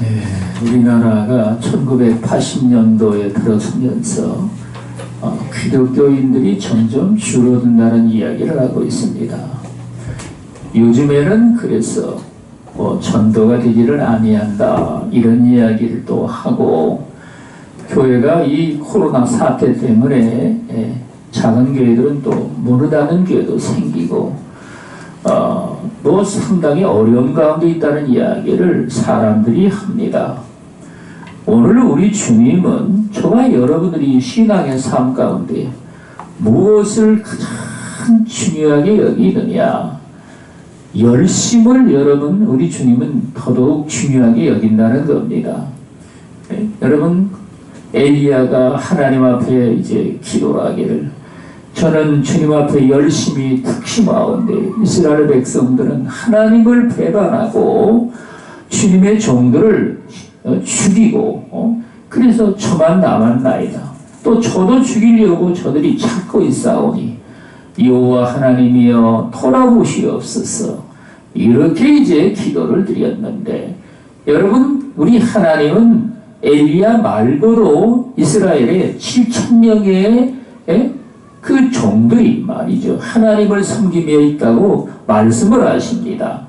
네, 우리나라가 1980년도에 들어서면서 어, 기독교인들이 점점 줄어든다는 이야기를 하고 있습니다. 요즘에는 그래서 뭐 전도가 되기를 아니한다 이런 이야기를 또 하고 교회가 이 코로나 사태 때문에 예, 작은 교회들은 또 무르다는 교회도 생기고 어, 뭐 상당히 어려운 가운데 있다는 이야기를 사람들이 합니다. 오늘 우리 주님은 저와 여러분들이 신앙의 삶 가운데 무엇을 가장 중요하게 여기느냐? 열심을 여러분 우리 주님은 더더욱 중요하게 여긴다는 겁니다. 네? 여러분 엘리야가 하나님 앞에 이제 기도를 하기를 저는 주님 앞에 열심히 특심하온데 이스라엘 백성들은 하나님을 배반하고 주님의 종들을 어, 죽이고 어? 그래서 저만 남았나이다. 또 저도 죽이려고 저들이 찾고 있사오니 여호와 하나님이여 돌아보시옵소서 이렇게 이제 기도를 드렸는데 여러분 우리 하나님은 엘리야 말고도 이스라엘에 7천 명의 예? 그 종들이 말이죠 하나님을 섬기며 있다고 말씀을 하십니다.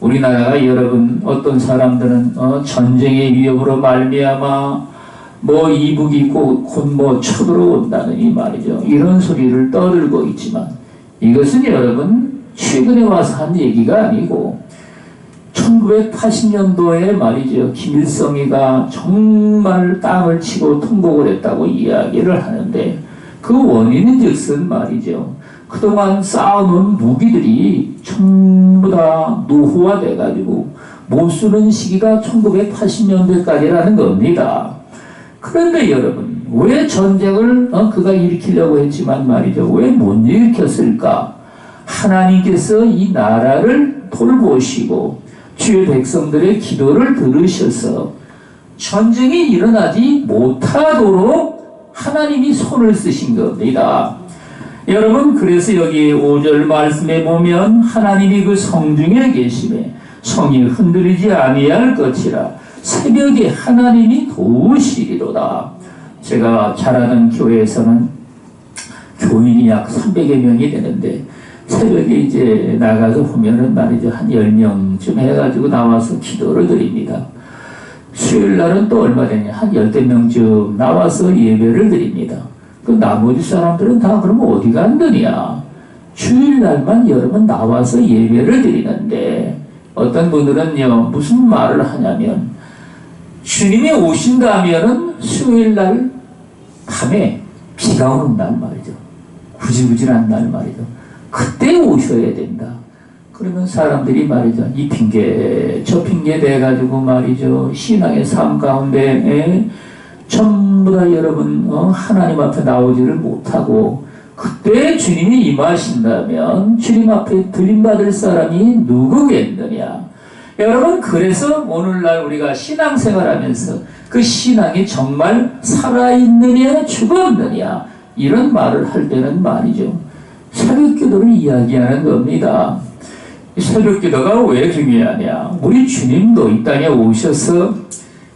우리나라가 여러분 어떤 사람들은 어, 전쟁의 위협으로 말미암아 뭐 이북이 곧뭐 쳐들어온다는 이 말이죠. 이런 소리를 떠들고 있지만 이것은 여러분 최근에 와서 한 얘기가 아니고 1980년도에 말이죠. 김일성이가 정말 땅을 치고 통곡을 했다고 이야기를 하는데 그 원인은 즉슨 말이죠. 그동안 쌓아놓은 무기들이 전부 다 노후화돼 가지고 못 쓰는 시기가 1980년대까지라는 겁니다. 그런데 여러분 왜 전쟁을 어, 그가 일으키려고 했지만 말이죠. 왜 못 일으켰을까? 하나님께서 이 나라를 돌보시고 주의 백성들의 기도를 들으셔서 전쟁이 일어나지 못하도록 하나님이 손을 쓰신 겁니다. 여러분 그래서 여기 5절 말씀에 보면 하나님이 그 성중에 계심에 성이 흔들리지 아니할 것이라 새벽에 하나님이 도우시리로다. 제가 잘 아는 교회에서는 교인이 약 300여 명이 되는데 새벽에 이제 나가서 보면은 말이죠. 한 10명쯤 해가지고 나와서 기도를 드립니다. 수요일 날은 또 얼마 되냐. 한 열댓 명쯤 나와서 예배를 드립니다. 그 나머지 사람들은 다 그러면 어디 간다냐? 주일 날만 여러분 나와서 예배를 드리는데 어떤 분들은요 무슨 말을 하냐면 주님이 오신다면은 수요일 날 밤에 비가 오는 날 말이죠. 구질구질한 날 말이죠. 그때 오셔야 된다. 그러면 사람들이 말이죠. 이 핑계, 저 핑계 대가지고 말이죠. 신앙의 삶 가운데 전부 다 여러분 어, 하나님 앞에 나오지를 못하고 그때 주님이 임하신다면 주님 앞에 들림받을 사람이 누구겠느냐 여러분 그래서 오늘날 우리가 신앙생활하면서 그 신앙이 정말 살아있느냐 죽었느냐 이런 말을 할 때는 말이죠 새벽 기도를 이야기하는 겁니다 새벽 기도가 왜 중요하냐 우리 주님도 이 땅에 오셔서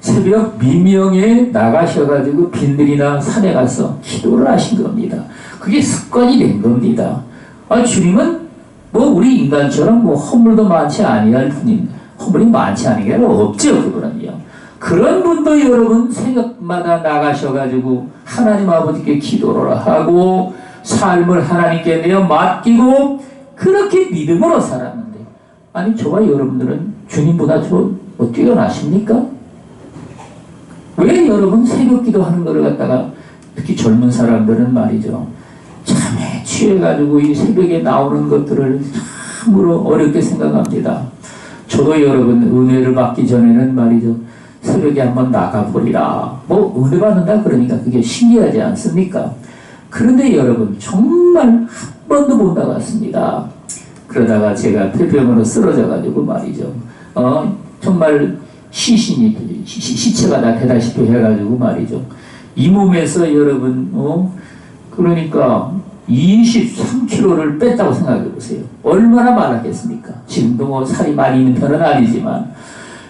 새벽 미명에 나가셔가지고 빈들이나 산에 가서 기도를 하신 겁니다. 그게 습관이 된 겁니다. 아, 주님은 뭐 우리 인간처럼 뭐 허물도 많지 아니할 뿐인 허물이 많지 않은 게 없죠 그분은요. 그런 분도 여러분 새벽마다 나가셔가지고 하나님 아버지께 기도를 하고 삶을 하나님께 내어 맡기고 그렇게 믿음으로 살았는데 아니 저와 여러분들은 주님보다 저 뛰어나십니까? 왜 여러분 새벽 기도하는 것을 갖다가 특히 젊은 사람들은 말이죠. 잠에 취해가지고 이 새벽에 나오는 것들을 참으로 어렵게 생각합니다. 저도 여러분 은혜를 받기 전에는 말이죠. 새벽에 한번 나가보리라. 뭐 은혜 받는다 그러니까 그게 신기하지 않습니까? 그런데 여러분 정말 한 번도 못 나갔습니다. 그러다가 제가 폐병으로 쓰러져가지고 말이죠. 어 정말 시신이 시, 체가 나타다시피 해가지고 말이죠. 이 몸에서 여러분 어 그러니까 23kg를 뺐다고 생각해 보세요. 얼마나 많았겠습니까? 지금도 뭐 살이 많이 있는 편은 아니지만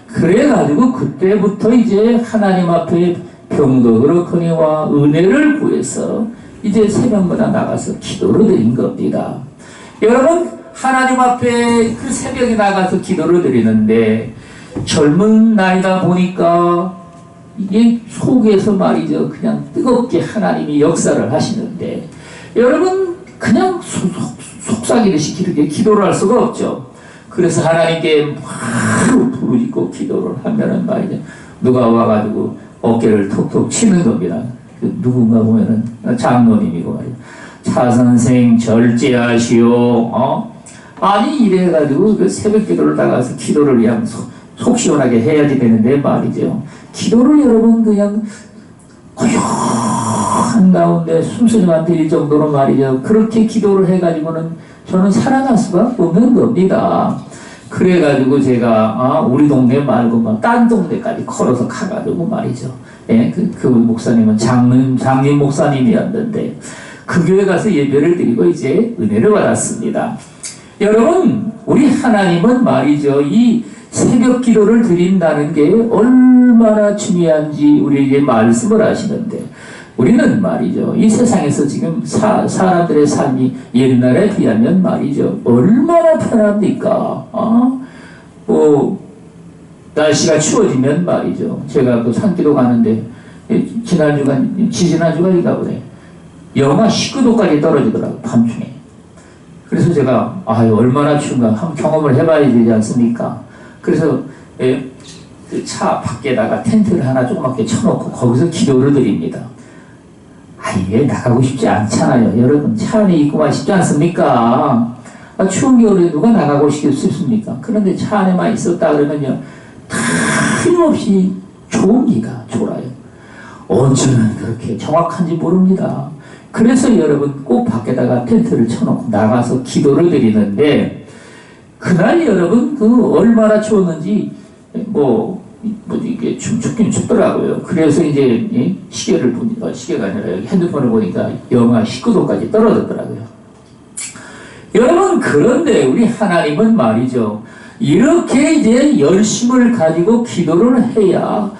그래가지고 그때부터 이제 하나님 앞에 병덕으로 커니와 은혜를 구해서 이제 새벽마다 나가서 기도를 드린 겁니다. 여러분 하나님 앞에 그 새벽에 나가서 기도를 드리는데 젊은 나이다 보니까 이게 속에서 말이죠 그냥 뜨겁게 하나님이 역사를 하시는데 여러분 그냥 속, 속삭이듯이 이렇게 기도를 할 수가 없죠. 그래서 하나님께 바로 부르짖고 기도를 하면은 말이죠 누가 와가지고 어깨를 톡톡 치는 겁니다. 그 누군가 보면은 장로님이고 말이죠. 차 선생 절제하시오. 어? 아니 이래가지고 그 새벽 기도를 나가서 기도를 그냥 속, 속 시원하게 해야지 되는데 말이죠. 기도를 여러분 그냥 고요한 가운데 숨소리만 들릴 정도로 말이죠. 그렇게 기도를 해가지고는 저는 살아날 수가 없는 겁니다. 그래가지고 제가 아, 우리 동네 말고 막딴 동네까지 걸어서 가가지고 말이죠. 예, 그, 그 목사님은 장님 장님 목사님이었는데 그 교회 가서 예배를 드리고 이제 은혜를 받았습니다. 여러분, 우리 하나님은 말이죠. 이 새벽 기도를 드린다는 게 얼마나 중요한지 우리에게 말씀을 하시는데, 우리는 말이죠. 이 세상에서 지금 사, 사람들의 삶이 옛날에 비하면 말이죠. 얼마나 편합니까? 어? 뭐, 날씨가 추워지면 말이죠. 제가 그 산기도 가는데, 예, 지난주가, 지지난주가 보네. 영하 19도까지 떨어지더라고, 밤중에. 그래서 제가, 아유, 얼마나 추운가, 한번 경험을 해봐야 되지 않습니까? 그래서, 예, 그차 밖에다가 텐트를 하나 조그맣게 쳐놓고 거기서 기도를 드립니다. 아니, 왜 나가고 싶지 않잖아요. 여러분, 차 안에 있고만 싶지 않습니까? 아, 추운 겨울에 누가 나가고 싶습니까? 그런데 차 안에만 있었다 그러면요, 틀림없이 좋은 기가 졸아요. 언제는 그렇게 정확한지 모릅니다. 그래서 여러분 꼭 밖에다가 텐트를 쳐놓고 나가서 기도를 드리는데 그날 여러분 그 얼마나 추웠는지 뭐, 뭐 이게 춤 춥긴 춥더라고요. 그래서 이제 이 시계를 보니까 시계가 아니라 핸드폰을 보니까 영하 19도까지 떨어졌더라고요. 여러분 그런데 우리 하나님은 말이죠. 이렇게 이제 열심을 가지고 기도를 해야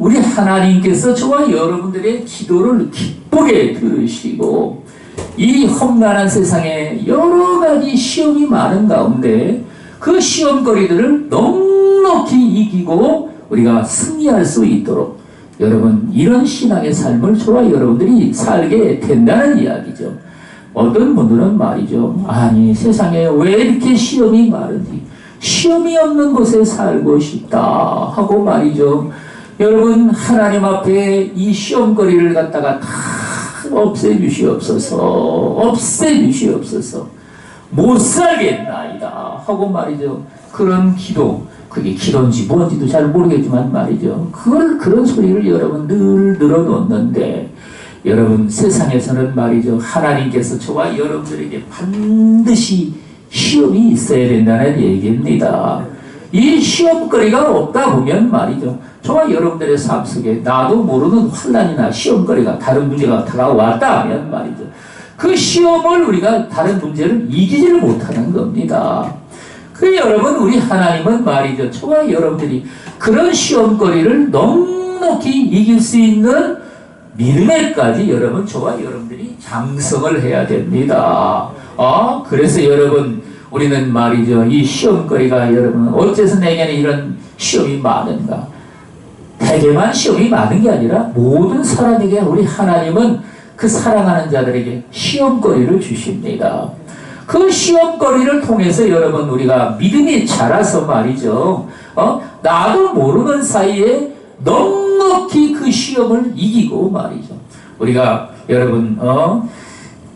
우리 하나님께서 저와 여러분들의 기도를 기쁘게 들으시고 이 험난한 세상에 여러 가지 시험이 많은 가운데 그 시험거리들을 넉넉히 이기고 우리가 승리할 수 있도록 여러분 이런 신앙의 삶을 저와 여러분들이 살게 된다는 이야기죠. 어떤 분들은 말이죠. 아니 세상에 왜 이렇게 시험이 많은지 시험이 없는 곳에 살고 싶다 하고 말이죠. 여러분 하나님 앞에 이 시험거리를 갖다가 다 없애주시옵소서. 없애주시옵소서. 못 살겠나이다 하고 말이죠. 그런 기도 그게 기도인지 뭔지도 잘 모르겠지만 말이죠. 그걸 그런 소리를 여러분 늘 늘어놓는데 여러분 세상에서는 말이죠. 하나님께서 저와 여러분들에게 반드시 시험이 있어야 된다는 얘기입니다 이 시험거리가 없다 보면 말이죠. 저와 여러분들의 삶 속에 나도 모르는 환란이나 시험거리가 다른 문제가 다가왔다 하면 말이죠. 그 시험을 우리가 다른 문제를 이기지를 못하는 겁니다. 그 여러분 우리 하나님은 말이죠. 저와 여러분들이 그런 시험거리를 넉넉히 이길 수 있는 믿음에까지 여러분 저와 여러분들이 장성을 해야 됩니다. 어? 그래서 여러분 우리는 말이죠. 이 시험거리가 여러분 어째서 내게는 이런 시험이 많은가? 대개만 시험이 많은 게 아니라 모든 사람에게 우리 하나님은 그 사랑하는 자들에게 시험거리를 주십니다. 그 시험거리를 통해서 여러분 우리가 믿음이 자라서 말이죠. 어? 나도 모르는 사이에 넉넉히 그 시험을 이기고 말이죠. 우리가 여러분 어,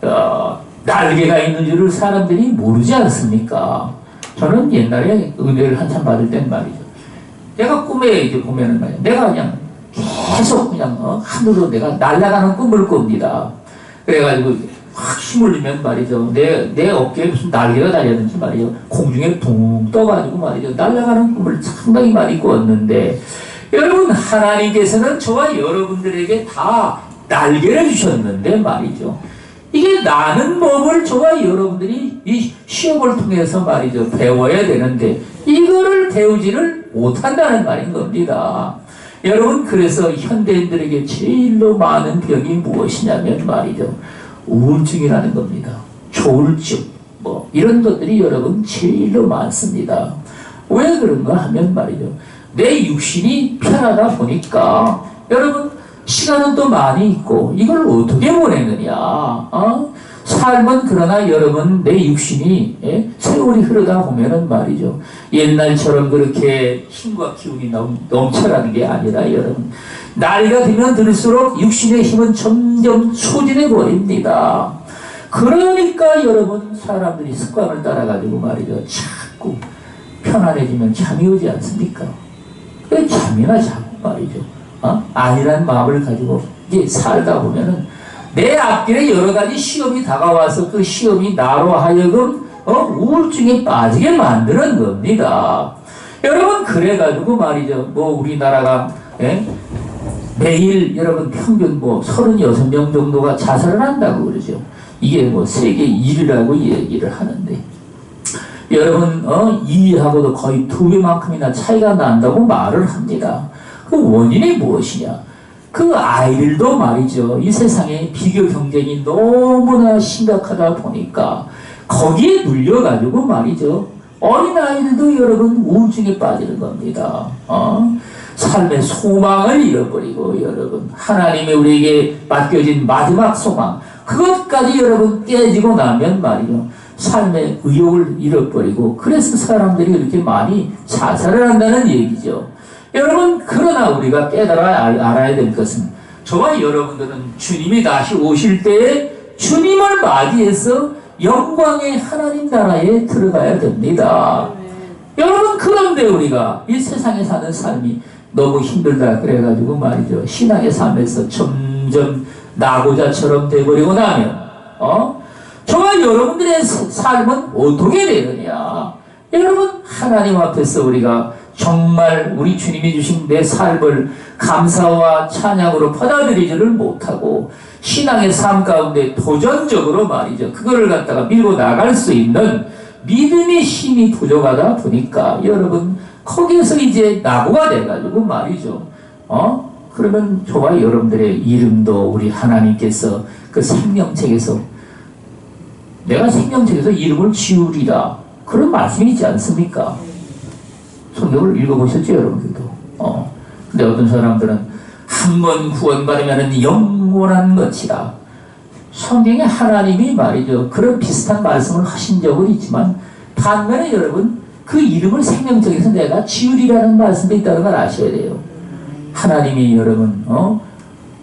어 날개가 있는 줄을 사람들이 모르지 않습니까? 저는 옛날에 은혜를 한참 받을 땐 말이죠. 내가 꿈에 이제 보면은 말이야. 내가 그냥 계속 그냥 어, 하늘로 내가 날아가는 꿈을 꿉니다. 그래가지고 확 힘을 주면 말이죠. 내, 내 어깨에 무슨 날개가 달렸는지 말이죠. 공중에 붕 떠가지고 말이죠. 날아가는 꿈을 상당히 많이 꿨는데 여러분 하나님께서는 저와 여러분들에게 다 날개를 주셨는데 말이죠. 이게 나는 법을 저와 여러분들이 이 시험을 통해서 말이죠. 배워야 되는데, 이거를 배우지를 못한다는 말인 겁니다. 여러분 그래서 현대인들에게 제일로 많은 병이 무엇이냐면 말이죠. 우울증이라는 겁니다. 조울증 뭐 이런 것들이 여러분 제일로 많습니다. 왜 그런가 하면 말이죠. 내 육신이 편하다 보니까 여러분 시간은 또 많이 있고 이걸 어떻게 보내느냐 어? 삶은 그러나 여러분 내 육신이 예? 세월이 흐르다 보면은 말이죠 옛날처럼 그렇게 힘과 기운이 넘, 넘쳐나는 게 아니라 여러분 나이가 들면 들수록 육신의 힘은 점점 소진해 버립니다 그러니까 여러분 사람들이 습관을 따라 가지고 말이죠 자꾸 편안해지면 잠이 오지 않습니까? 왜 잠이나 자고 말이죠. 어? 아니란 마음을 가지고 이제 살다 보면은 내 앞길에 여러 가지 시험이 다가와서 그 시험이 나로 하여금 어? 우울증에 빠지게 만드는 겁니다. 여러분 그래가지고 말이죠. 뭐 우리나라가 예? 매일 여러분 평균 뭐 36명 정도가 자살을 한다고 그러죠. 이게 뭐 세계 1위라고 얘기를 하는데 여러분 어, 이하고도 거의 두 배만큼이나 차이가 난다고 말을 합니다. 그 원인이 무엇이냐? 그 아이들도 말이죠. 이 세상에 비교 경쟁이 너무나 심각하다 보니까 거기에 눌려가지고 말이죠. 어린 아이들도 여러분 우울증에 빠지는 겁니다. 어? 삶의 소망을 잃어버리고 여러분 하나님이 우리에게 맡겨진 마지막 소망 그것까지 여러분 깨지고 나면 말이죠. 삶의 의욕을 잃어버리고 그래서 사람들이 이렇게 많이 자살을 한다는 얘기죠. 여러분 그러나 우리가 깨달아 알- 알아야 될 것은 저와 여러분들은 주님이 다시 오실 때에 주님을 맞이해서 영광의 하나님 나라에 들어가야 됩니다. 여러분 그런데 우리가 이 세상에 사는 삶이 너무 힘들다 그래가지고 말이죠. 신앙의 삶에서 점점 나고자처럼 돼버리고 나면 어? 저와 여러분들의 사- 삶은 어떻게 되느냐? 여러분 하나님 앞에서 우리가 정말 우리 주님이 주신 내 삶을 감사와 찬양으로 받아들이지를 못하고 신앙의 삶 가운데 도전적으로 말이죠 그거를 갖다가 밀고 나갈 수 있는 믿음의 힘이 부족하다 보니까 여러분 거기에서 이제 낙오가 돼가지고 말이죠. 어? 그러면 저와 여러분들의 이름도 우리 하나님께서 그 생명책에서 내가 생명책에서 이름을 지우리라 그런 말씀이 있지 않습니까? 성경을 읽어보셨죠 여러분들도? 어. 근데 어떤 사람들은 한 번 구원받으면 영원한 것이라 성경에 하나님이 말이죠. 그런 비슷한 말씀을 하신 적은 있지만 반면에 여러분 그 이름을 생명적에서 내가 지으리라는 말씀도 있다는 걸 아셔야 돼요. 하나님이 여러분 어?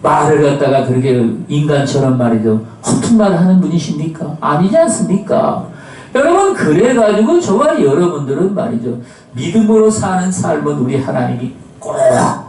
말을 갖다가 그렇게 인간처럼 말이죠. 허튼 말을 하는 분이십니까? 아니지 않습니까? 여러분 그래가지고 저와 여러분들은 말이죠. 믿음으로 사는 삶은 우리 하나님이 꼭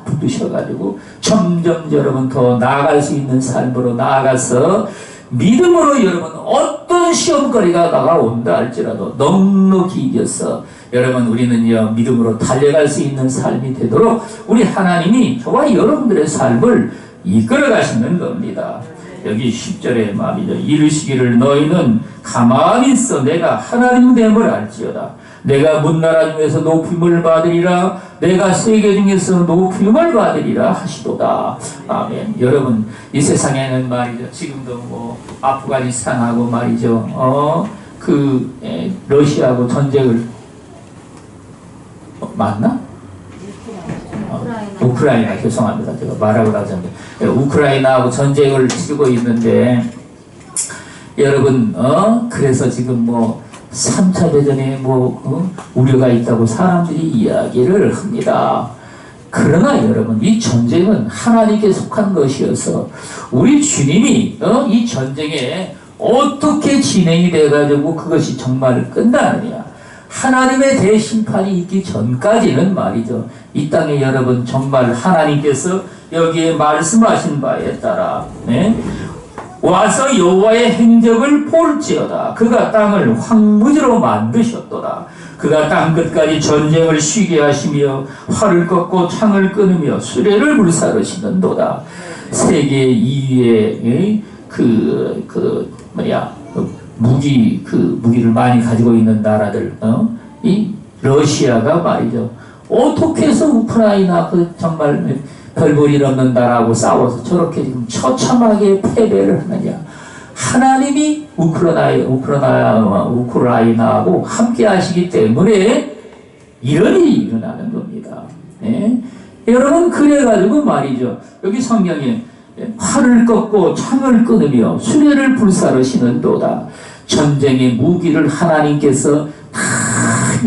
붙드셔가지고 점점 여러분 더 나아갈 수 있는 삶으로 나아가서 믿음으로 여러분 어떤 시험거리가 다가온다 할지라도 넉넉히 이겨서 여러분 우리는요 믿음으로 달려갈 수 있는 삶이 되도록 우리 하나님이 저와 여러분들의 삶을 이끌어 가시는 겁니다. 여기 10절에 말이죠. 이르시기를 너희는 가만히 있어 내가 하나님 됨을 알지어다. 내가 문나라 중에서 높임을 받으리라. 내가 세계 중에서 높임을 받으리라 하시도다. 아멘. 여러분 이 세상에는 말이죠. 지금도 뭐 아프가니스탄하고 말이죠. 어그 러시아하고 전쟁을 어, 맞나? 우크라이나 죄송합니다. 제가 말하고 예, 우크라이나하고 전쟁을 치르고 있는데 여러분 어 그래서 지금 뭐 3차 대전에 뭐 어? 우려가 있다고 사람들이 이야기를 합니다. 그러나 여러분 이 전쟁은 하나님께 속한 것이어서 우리 주님이 어? 이 전쟁에 어떻게 진행이 돼가지고 그것이 정말 끝나느냐 하나님의 대심판이 있기 전까지는 말이죠. 이 땅에 여러분 정말 하나님께서 여기에 말씀하신 바에 따라 네? 와서 여호와의 행적을 볼지어다. 그가 땅을 황무지로 만드셨도다. 그가 땅 끝까지 전쟁을 쉬게 하시며 활을 꺾고 창을 끊으며 수레를 불사르시는도다. 세계 2위의 그, 그, 그 무기, 그 무기를 많이 가지고 있는 나라들, 어? 이 러시아가 말이죠. 어떻게 해서 우크라이나 그 정말 별볼일 없는 나라하고 싸워서 저렇게 지금 처참하게 패배를 하느냐. 하나님이 우크라이나, 우크라이나, 우크라이나하고 함께 하시기 때문에 이런 일이 일어나는 겁니다. 예? 여러분, 그래가지고 말이죠. 여기 성경에 활을 꺾고 창을 끊으며 수레를 불사르시는도다. 전쟁의 무기를 하나님께서 다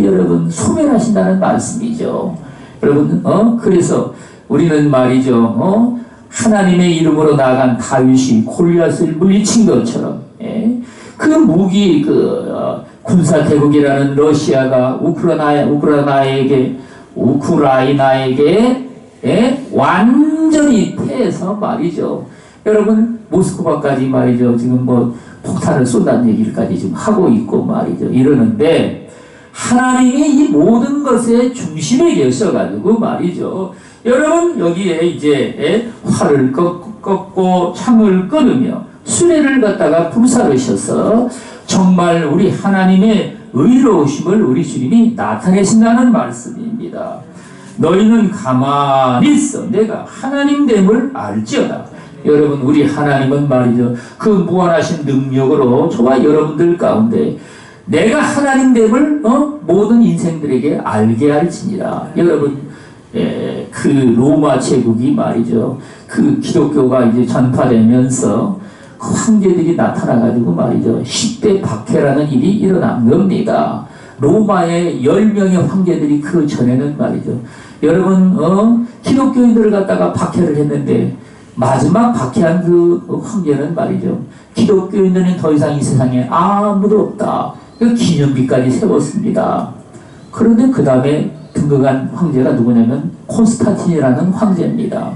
여러분 소멸하신다는 말씀이죠. 여러분, 어? 그래서 우리는 말이죠. 어? 하나님의 이름으로 나간 다윗이 골리앗을 물리친 것처럼 예? 그 무기 그 어, 군사 대국이라는 러시아가 우크라이나 우크라이나에게 우크라이나에게 예? 완전히 패해서 말이죠. 여러분 모스크바까지 말이죠. 지금 뭐 폭탄을 쏜다는 얘기까지 지금 하고 있고 말이죠. 이러는데 하나님이 이 모든 것의 중심에 계셔가지고 말이죠. 여러분 여기에 이제 예, 활을 꺾- 꺾고 창을 끊으며 수레를 갖다가 불사르셔서 정말 우리 하나님의 의로우심을 우리 주님이 나타내신다는 말씀입니다. 너희는 가만히 있어. 내가 하나님됨을 알지어다. 여러분, 우리 하나님은 말이죠. 그 무한하신 능력으로 저와 여러분들 가운데 내가 하나님됨을 어? 모든 인생들에게 알게 할지니라. 여러분, 예, 그 로마 제국이 말이죠. 그 기독교가 이제 전파되면서 그 황제들이 나타나가지고 말이죠. 10대 박해라는 일이 일어난 겁니다. 로마의 10명의 황제들이 그 전에는 말이죠. 여러분, 어, 기독교인들을 갖다가 박해를 했는데, 마지막 박해한 그 황제는 말이죠. 기독교인들은 더 이상 이 세상에 아무도 없다. 그 기념비까지 세웠습니다. 그런데 그 다음에 등극한 황제가 누구냐면 콘스탄틴이라는 황제입니다.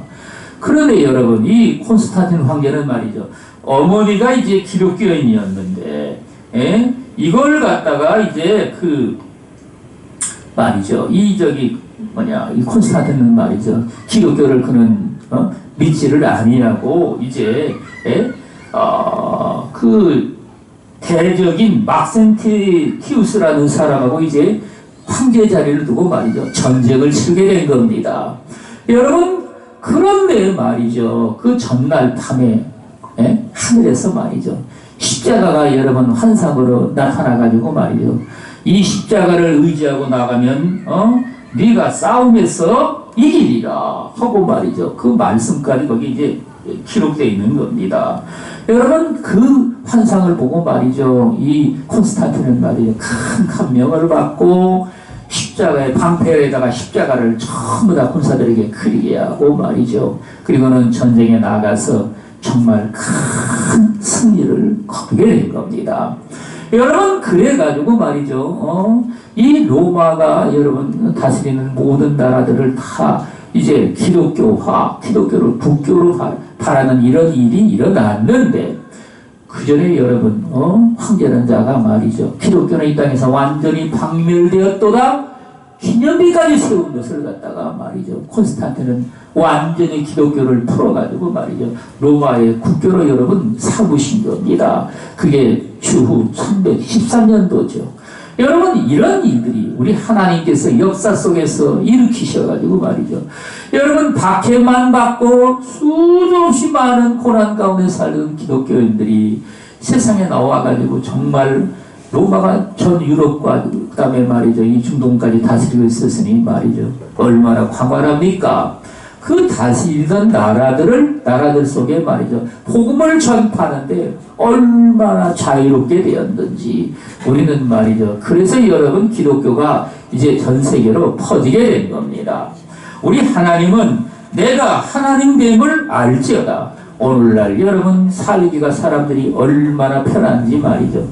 그런데 여러분, 이 콘스탄틴 황제는 말이죠. 어머니가 이제 기독교인이었는데, 예? 이걸 갖다가 이제 그 말이죠. 이 저기 뭐냐 이 콘스탄틴은 말이죠. 기독교를 그는 어? 믿지를 아니하고 이제 예? 어, 그 대적인 막센티티우스라는 사람하고 이제 황제 자리를 두고 말이죠. 전쟁을 치르게 된 겁니다. 여러분 그런데 말이죠. 그 전날 밤에 예? 하늘에서 말이죠. 십자가가 여러분 환상으로 나타나가지고 말이죠. 이 십자가를 의지하고 나가면 어 네가 싸움에서 이기리라 하고 말이죠. 그 말씀까지 거기 이제 기록되어 있는 겁니다. 여러분 그 환상을 보고 말이죠. 이 콘스탄틴은 말이죠. 큰 감명을 받고 십자가의 방패에다가 십자가를 전부 다 군사들에게 그리게 하고 말이죠. 그리고는 전쟁에 나가서 정말 큰 승리를 거두게 된 겁니다. 여러분 그래가지고 말이죠. 어, 이 로마가 여러분 다스리는 모든 나라들을 다 이제 기독교화, 기독교를 북교로 바- 바라는 이런 일이 일어났는데 그 전에 여러분 어, 황제라는 자가 말이죠. 기독교는 이 땅에서 완전히 박멸되었도다. 기념비까지 세운 것을 갖다가 말이죠. 콘스탄틴은 완전히 기독교를 풀어가지고 말이죠. 로마의 국교로 여러분 삼으신 겁니다. 그게 주후 313년도죠. 여러분 이런 일들이 우리 하나님께서 역사 속에서 일으키셔가지고 말이죠. 여러분 박해만 받고 수도 없이 많은 고난 가운데 살던 기독교인들이 세상에 나와가지고 정말 로마가 전 유럽과 그 다음에 말이죠 이 중동까지 다스리고 있었으니 말이죠 얼마나 광활합니까? 그 다스리던 나라들을 나라들 속에 말이죠 복음을 전파하는데 얼마나 자유롭게 되었는지 우리는 말이죠 그래서 여러분 기독교가 이제 전 세계로 퍼지게 된 겁니다. 우리 하나님은 내가 하나님됨을 알지어다. 오늘날 여러분 살기가 사람들이 얼마나 편한지 말이죠.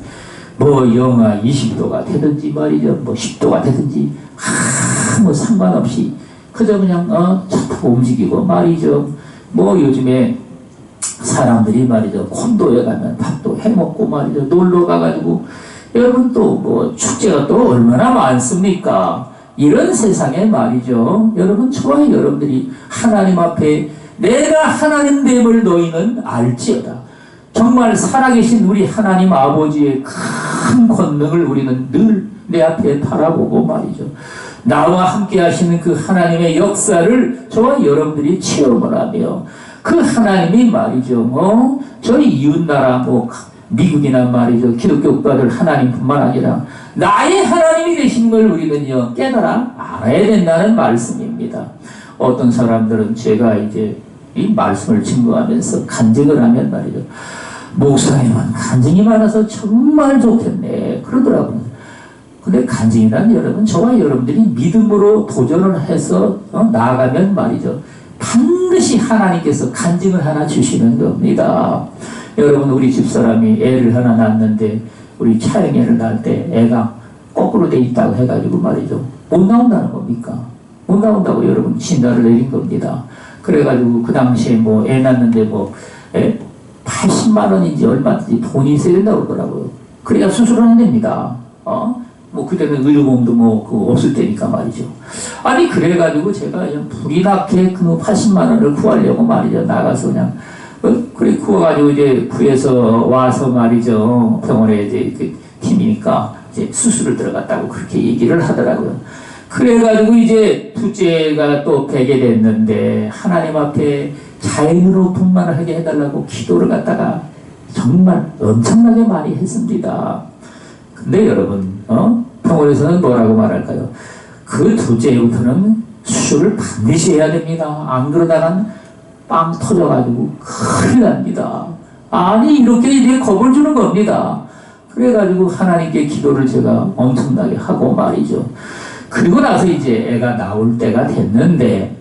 뭐 영하 20도가 되든지 말이죠. 뭐 10도가 되든지 아무 상관없이 그저 그냥 어, 차 타고 움직이고 말이죠. 뭐 요즘에 사람들이 말이죠. 콘도에 가면 밥도 해먹고 말이죠. 놀러 가가지고 여러분 또 뭐 축제가 또 얼마나 많습니까? 이런 세상에 말이죠. 여러분 저와 여러분들이 하나님 앞에 내가 하나님 됨을 너희는 알지어다. 정말 살아계신 우리 하나님 아버지의 큰 권능을 우리는 늘 내 앞에 바라보고 말이죠. 나와 함께 하시는 그 하나님의 역사를 저와 여러분들이 체험을 하며 그 하나님이 말이죠. 어? 저희 이웃나라 뭐 미국이나 말이죠. 기독교 국가들 하나님뿐만 아니라 나의 하나님이 되신 걸 우리는요 깨달아 알아야 된다는 말씀입니다. 어떤 사람들은 제가 이제 이 말씀을 증거하면서 간증을 하면 말이죠. 목사님은 간증이 많아서 정말 좋겠네 그러더라고요. 근데 간증이란 여러분 저와 여러분들이 믿음으로 도전을 해서 어, 나아가면 말이죠. 반드시 하나님께서 간증을 하나 주시는 겁니다. 여러분 우리 집사람이 애를 하나 낳았는데 우리 차영애를 낳을 때 애가 거꾸로 돼 있다고 해가지고 말이죠. 못 나온다는 겁니까? 못 나온다고 여러분 진단을 내린 겁니다. 그래가지고 그 당시에 뭐 애 낳는데 뭐 에? 80만 원인지 얼마든지 돈이 있어야 된다고 그러더라고요. 그래야 수술을 안 됩니다. 어? 뭐 그때는 의료보험도 뭐 그거 없을 때니까 말이죠. 아니 그래가지고 제가 그냥 불이 나게 그 80만 원을 구하려고 말이죠. 나가서 그냥 어? 그래 구워가지고 이제 구해서 와서 말이죠. 병원에 이제 그 팀이니까 이제 수술을 들어갔다고 그렇게 얘기를 하더라고요. 그래가지고 이제 둘째가 또 베게 됐는데 하나님 앞에 자연으로 분만을 하게 해달라고 기도를 갖다가 정말 엄청나게 많이 했습니다. 근데 여러분, 어? 병원에서는 뭐라고 말할까요? 그 둘째부터는 수술을 반드시 해야 됩니다. 안 그러다간 빵 터져가지고 큰일 납니다. 아니, 이렇게 이제 겁을 주는 겁니다. 그래가지고 하나님께 기도를 제가 엄청나게 하고 말이죠. 그리고 나서 이제 애가 나올 때가 됐는데,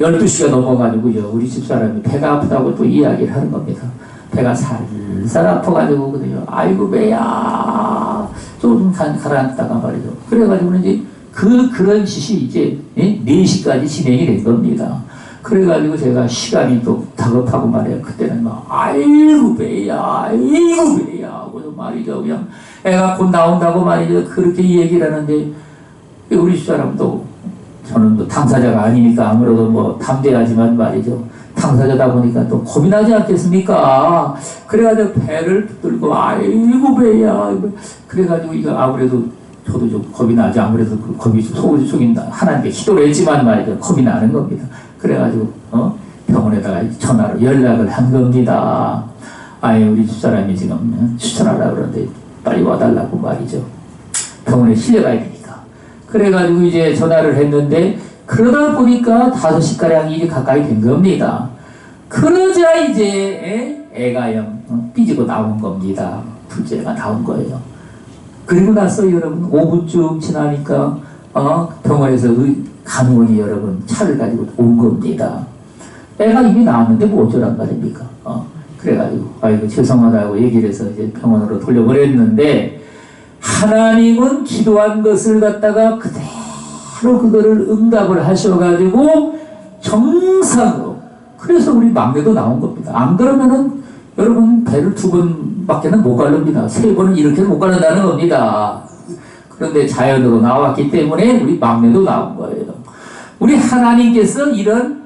12시가 넘어가지고요, 우리 집사람이 배가 아프다고 또 이야기를 하는 겁니다. 배가 살살 아파가지고, 그래요. 아이고, 배야. 좀 가- 가라앉다가 말이죠. 그래가지고 이제 그, 그런 짓이 이제, 예? 4시까지 진행이 된 겁니다. 그래가지고 제가 시간이 또 다급하고 말이에요. 그때는 막, 아이고, 배야, 아이고, 배야. 하고 말이죠. 그냥 애가 곧 나온다고 말이죠. 그렇게 얘기를 하는데, 우리 집사람도 저는 또 당사자가 아니니까 아무래도 뭐 담대하지만 말이죠. 당사자다 보니까 또 겁이 나지 않겠습니까? 그래가지고 배를 붙들고 아이고 배야. 그래가지고 이거 아무래도 저도 좀 겁이 나지 아무래도 그 겁이 좀 속을 속인다. 하나님께 기도를 했지만 말이죠. 겁이 나는 겁니다. 그래가지고 어? 병원에다가 전화로 연락을 한 겁니다. 아예 우리 집사람이 지금 추천하라 그러는데 빨리 와달라고 말이죠. 병원에 실려가야 되니까. 그래가지고 이제 전화를 했는데 그러다 보니까 다섯 시가량 일이 가까이 된 겁니다. 그러자 이제 애, 가영 어, 삐지고 나온 겁니다. 둘째가 나온 거예요. 그리고 나서 여러분 5분쯤 지나니까 어, 병원에서 의, 간호원이 여러분 차를 가지고 온 겁니다. 애가 이미 나왔는데 뭐 어쩌란 말입니까? 어, 그래가지고 아이고 죄송하다고 얘기를 해서 이제 병원으로 돌려보냈는데 하나님은 기도한 것을 갖다가 그대로 그거를 응답을 하셔가지고 정상으로 그래서 우리 막내도 나온 겁니다. 안 그러면은 여러분 배를 두 번밖에는 못 가릅니다. 세 번은 이렇게 못 가른다는 겁니다. 그런데 자연으로 나왔기 때문에 우리 막내도 나온 거예요. 우리 하나님께서 이런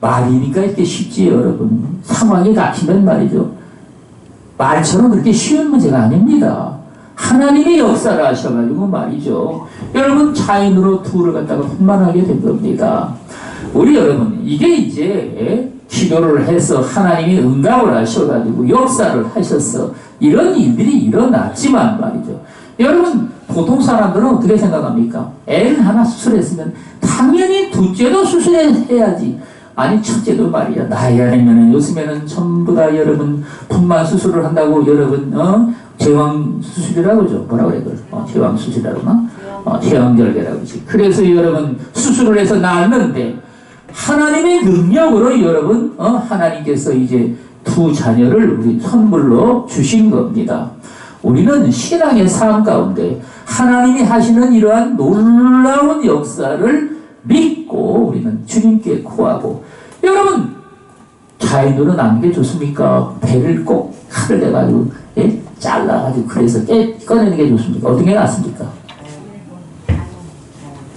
말이니까 이렇게 쉽지 여러분. 상황이 닥치면 말이죠. 말처럼 그렇게 쉬운 문제가 아닙니다. 하나님이 역사를 하셔가지고 말이죠. 여러분 자연으로 둘을 갖다가 분만하게 된 겁니다. 우리 여러분 이게 이제 예? 기도를 해서 하나님이 응답을 하셔가지고 역사를 하셔서 이런 일들이 일어났지만 말이죠. 여러분 보통 사람들은 어떻게 생각합니까? 애를 하나 수술했으면 당연히 둘째도 수술해야지. 아니 첫째도 말이야 나이 아니면은 요즘에는 전부 다 여러분 분만 수술을 한다고 여러분 어 제왕 수술이라고 그러죠 뭐라고 그래 그걸 어, 제왕 수술이라고 나 어, 제왕결계라고 그러지 그래서 여러분 수술을 해서 낳았는데 하나님의 능력으로 여러분 어, 하나님께서 이제 두 자녀를 우리 선물로 주신 겁니다. 우리는 신앙의 삶 가운데 하나님이 하시는 이러한 놀라운 역사를 믿고 우리는 주님께 구하고 여러분 게 좋습니까? 배를 꼭 칼을 내가지고 예? 잘라가지고 그래서 깨, 꺼내는 게 좋습니까? 어떤 게 낫습니까?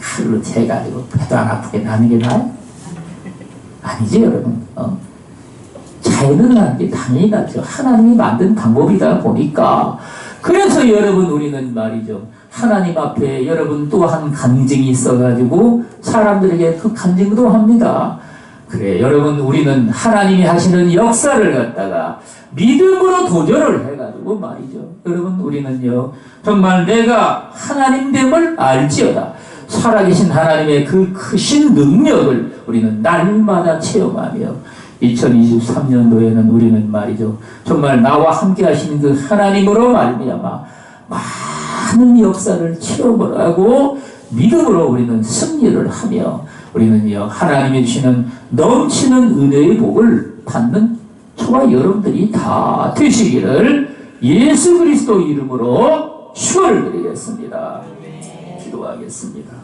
칼로 재가지고 배도 안 아프게 나는 게 나아요? 아니지 여러분 어? 자연으로 낳는 게 당연히 낫죠 하나님이 만든 방법이다 보니까 그래서 여러분 우리는 말이죠 하나님 앞에 여러분 또한 간증이 있어가지고 사람들에게 그 간증도 합니다. 그래, 여러분, 우리는 하나님이 하시는 역사를 갖다가 믿음으로 도전을 해가 지고 말이죠. 여러분, 우리는요, 정말 내가 하나님됨을 알지어다. 살아계신 하나님의 그 크신 능력을 우리는 날마다 체험하며 2023년도에는 우리는 말이죠. 정말 나와 함께 하시는 그 하나님으로 말미암아 많은 역사를 체험을 하고 믿음으로 우리는 승리를 하며 우리는요 하나님이 주시는 넘치는 은혜의 복을 받는 저와 여러분들이 다 되시기를 예수 그리스도 이름으로 축원을 드리겠습니다. 기도하겠습니다.